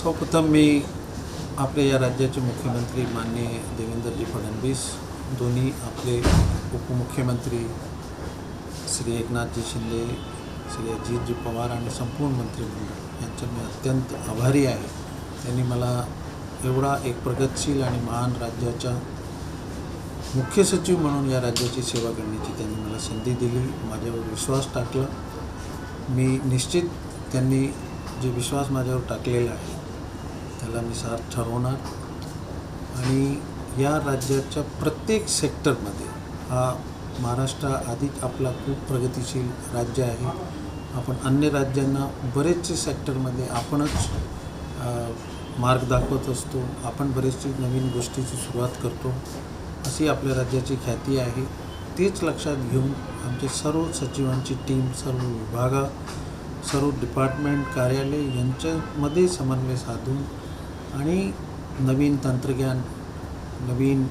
सर्वप्रथम मी आपले या राज्याचे मुख्यमंत्री माननीय देवेंद्रजी फडणवीस दोन्ही आपले उपमुख्यमंत्री श्री एकनाथजी शिंदे श्री अजितजी पवार आणि संपूर्ण मंत्रिमंडळ यांचं मी अत्यंत आभारी आहे. त्यांनी मला एवढा एक प्रगतशील आणि महान राज्याच्या मुख्य सचिव म्हणून या राज्याची सेवा करण्याची त्यांनी मला संधी दिली. माझ्यावर विश्वास टाकला. मी निश्चित त्यांनी जे विश्वास माझ्यावर टाकलेला आहे त्याला मी सार्थ ठरवणार. आणि या राज्याच्या प्रत्येक सेक्टरमध्ये हा महाराष्ट्र आधीच आपला खूप प्रगतिशील राज्य आहे. आपण अन्य राज्यांना बरेचसे सेक्टरमध्ये आपणच मार्ग दाखवत असतो. आपण बरेचशी नवीन गोष्टीची सुरुवात करतो. अशी आपल्या राज्याची ख्याती आहे. तेच लक्षात घेऊन आमचे सर्व सचिवांची टीम सर्व विभागा सर्व डिपार्टमेंट कार्यालय यांच्यामध्ये समन्वय साधून आणि नवीन तंत्रज्ञान नवीन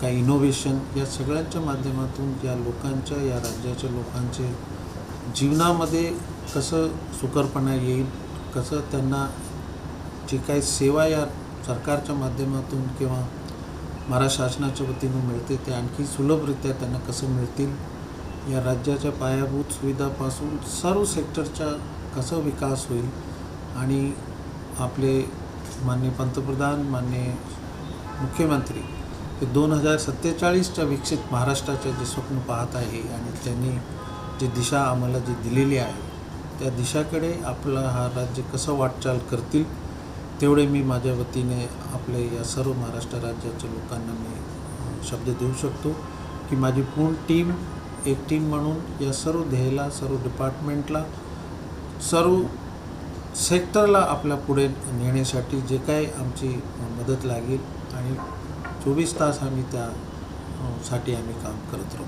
काही इनोव्हेशन या सगळ्यांच्या माध्यमातून या लोकांच्या या राज्याच्या लोकांचे जीवनामध्ये कसं सुकरपणा येईल कसं त्यांना जी काही सेवा या सरकारच्या माध्यमातून किंवा महाराष्ट्र शासनाच्या वतीनं मिळते ते आणखी सुलभरित्या त्यांना कसं मिळतील या राज्याच्या पायाभूत सुविधापासून सर्व सेक्टरचा कसं विकास होईल आणि आपले माननीय पंतप्रधान माननीय मुख्यमंत्री हे दोन हजार सत्तेचाळीसच्या विकसित महाराष्ट्राचे जे स्वप्न पाहत आहे आणि त्यांनी जी दिशा आम्हाला जी दिलेली आहे त्या दिशाकडे आपलं हा राज्य कसं वाटचाल करतील तेवढे मी माझ्या वतीने आपले या सर्व महाराष्ट्र राज्याच्या लोकांना मी शब्द देऊ शकतो की माझी पूर्ण टीम एक टीम म्हणून या सर्व ध्येयाला सर्व डिपार्टमेंटला सर्व सेक्टरला आपल्या पुढे नेण्यासाठी जे काही आमची मदत लागेल आणि चोवीस तास आम्ही त्या साठी आम्ही काम करत राहू.